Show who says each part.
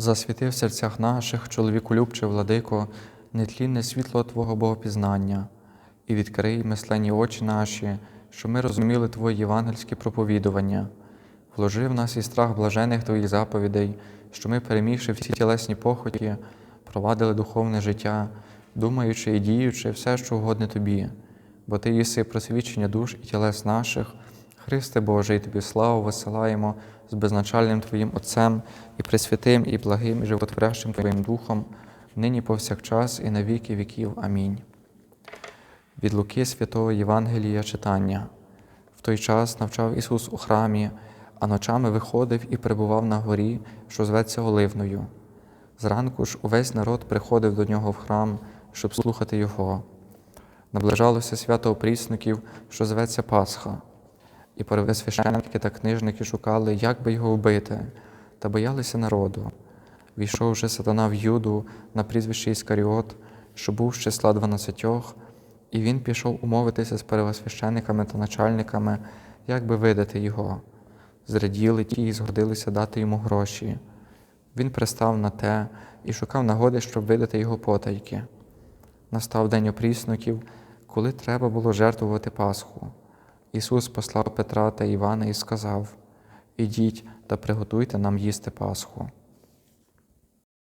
Speaker 1: Засвіти в серцях наших, чоловіколюбче владико, нетлінне світло Твого Богопізнання, і відкрий мисленні очі наші, щоб ми розуміли Твоє євангельське проповідування. Вложи в нас і страх блажених Твоїх заповідей, що ми, перемігши всі тілесні похоті, провадили духовне життя, думаючи і діючи все, що угодне Тобі, бо Ти єси просвідчення душ і тілес наших, Христе Боже, Тобі славу висилаємо з безначальним Твоїм Отцем і пресвятим, і благим, і животворящим Твоїм Духом, нині повсякчас і на віки віків. Амінь. Від Луки Святого Євангелія читання. В той час навчав Ісус у храмі, а ночами виходив і перебував на горі, що зветься Оливною. Зранку ж увесь народ приходив до нього в храм, щоб слухати Його. Наближалося свято опрісників, що зветься Пасха, і первосвященники та книжники шукали, як би його вбити, та боялися народу. Війшов же сатана в Юду на прізвище Іскаріот, що був з числа дванадцятьох, і він пішов умовитися з первосвящениками та начальниками, як би видати його. Зраділи ті і згодилися дати йому гроші. Він пристав на те і шукав нагоди, щоб видати його потайки. Настав день опрісноків, коли треба було жертвувати Пасху. Ісус послав Петра та Івана і сказав: Ідіть та приготуйте нам їсти Пасху.